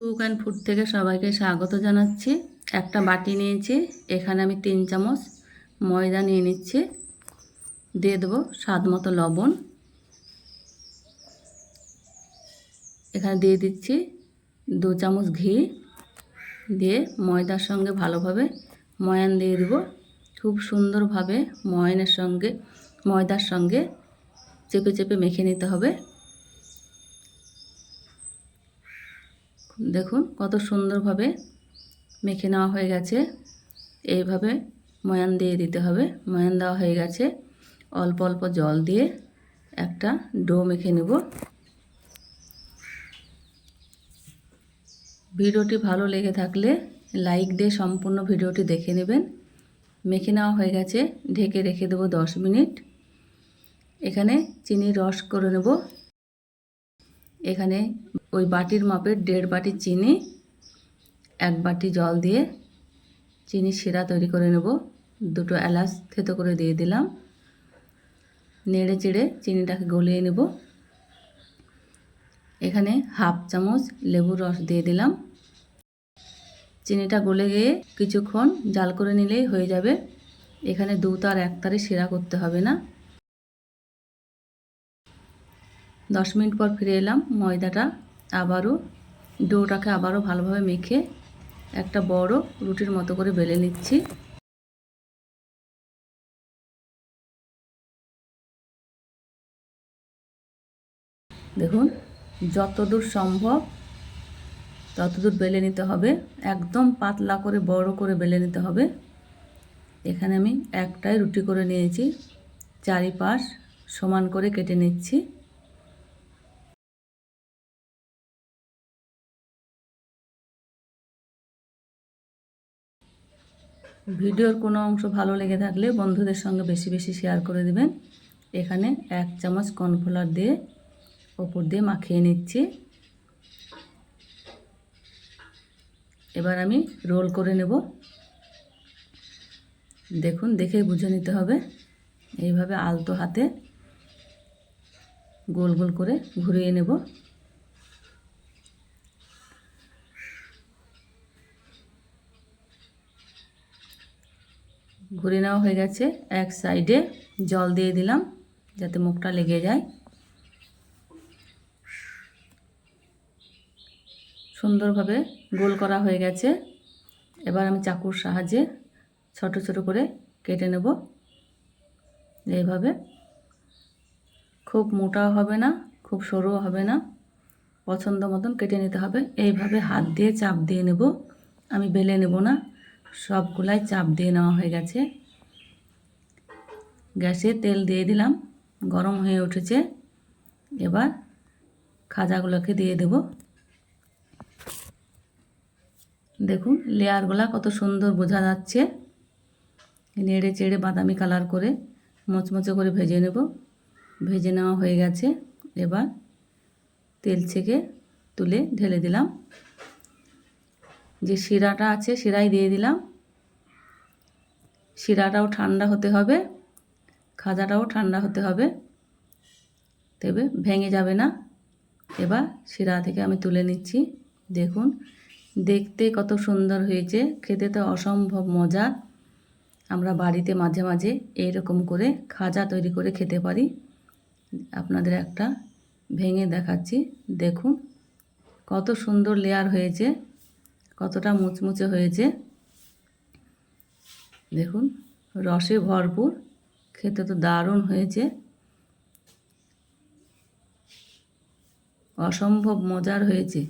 Cook and food থেকে সবাইকে স্বাগত জানাচ্ছি। একটা বাটি নিয়েছি, এখানে আমি তিন চামচ ময়দা নিয়ে নিচ্ছি, দিয়ে দেবো স্বাদ মতো লবণ। এখানে দিয়ে দিচ্ছি দু চামচ ঘি, দিয়ে ময়দার সঙ্গে ভালোভাবে ময়ান দিয়ে দেবো। খুব সুন্দরভাবে ময়ানের সঙ্গে, ময়দার সঙ্গে চেপে চেপে মেখে নিতে হবে। দেখুন কত সুন্দরভাবে মেখে নেওয়া হয়ে গেছে। এইভাবে ময়ান দিয়ে দিতে হবে। ময়ান দেওয়া হয়ে গেছে। অল্প অল্প জল দিয়ে একটা ডো মেখে নেব। ভিডিওটি ভালো লেগে থাকলে লাইক দিয়ে সম্পূর্ণ ভিডিওটি দেখে নেবেন। মেখে নেওয়া হয়ে গেছে। ঢেকে রেখে দেবো দশ মিনিট। এখানে চিনি রস করে নেব। এখানে ওই বাটির মাপের দেড় বাটি চিনি, এক বাটি জল দিয়ে চিনি শিরা তৈরি করে নেব। দুটো এলাচ থেতো করে দিয়ে দিলাম। নেড়ে চেড়ে চিনিটাকে গলিয়ে নেব। এখানে হাফ চামচ লেবুর রস দিয়ে দিলাম। চিনিটা গলে গিয়ে কিছুক্ষণ জাল করে নিলেই হয়ে যাবে। এখানে দু তার এক তারে করতে হবে না। দশ মিনিট পর ফিরে এলাম, ময়দাটা আবারও, ডোটাকে আবারও ভালোভাবে মেখে একটা বড় রুটির মতো করে বেলে নিচ্ছি। দেখুন, যতদূর সম্ভব ততদূর বেলে নিতে হবে, একদম পাতলা করে, বড় করে বেলে নিতে হবে। এখানে আমি একটাই রুটি করে নিয়েছি, চারিপাশ সমান করে কেটে নিচ্ছি। ভিডিওর কোনো অংশ ভালো লেগে থাকলে বন্ধুদের সঙ্গে বেশি বেশি শেয়ার করে দেবেন। এখানে এক চামচ কর্নফ্লাওয়ার দিয়ে ওপর দিয়ে মাখিয়ে নিচ্ছি। এবার আমি রোল করে নেব। দেখুন, দেখেই বুঝে নিতে হবে। এইভাবে আলতো হাতে গোল গোল করে ঘুরিয়ে নেব। ঘুরে নেওয়া হয়ে গেছে। এক সাইডে জল দিয়ে দিলাম, যাতে মুখটা লেগে যায়। সুন্দরভাবে গোল করা হয়ে গেছে। এবার আমি চাকুর সাহায্যে ছোট ছোট করে কেটে নেব। এইভাবে। খুব মোটাও হবে না, খুব সরুও হবে না। পছন্দ মতন কেটে নিতে হবে। এইভাবে হাত দিয়ে চাপ দিয়ে নেব। আমি বেলে নেব না। সবগুলাই চাপ দিয়ে নেওয়া হয়ে গেছে। গ্যাসে তেল দিয়ে দিলাম, গরম হয়ে উঠেছে। এবার খাজাগুলোকে দিয়ে দেব। দেখুন, লেয়ারগুলা কত সুন্দর বোঝা যাচ্ছে। নেড়ে চেড়ে বাদামি কালার করে মোচমোচে করে ভেজে নেব। ভেজে নেওয়া হয়ে গেছে। এবার তেল ছেঁকে তুলে ঢেলে দিলাম। যে শিরাটা আছে শিরাই দিয়ে দিলাম। শিরাটাও ঠান্ডা হতে হবে, খাজাটাও ঠান্ডা হতে হবে। তবে ভেঙে যাবে না। এবার শিরা থেকে আমি তুলে নিচ্ছি। দেখুন, দেখতে কত সুন্দর হয়েছে। খেতে তো অসম্ভব মজা। আমরা বাড়িতে মাঝে মাঝে এইরকম করে খাজা তৈরি করে খেতে পারি। আপনাদের একটা ভেঙে দেখাচ্ছি। দেখুন, কত সুন্দর লেয়ার হয়েছে। কতটা মুচমুচে হয়েছে। দেখুন রসে ভরপুর খেতে তো দারুণ হয়েছে। অসম্ভব মজার হয়েছে।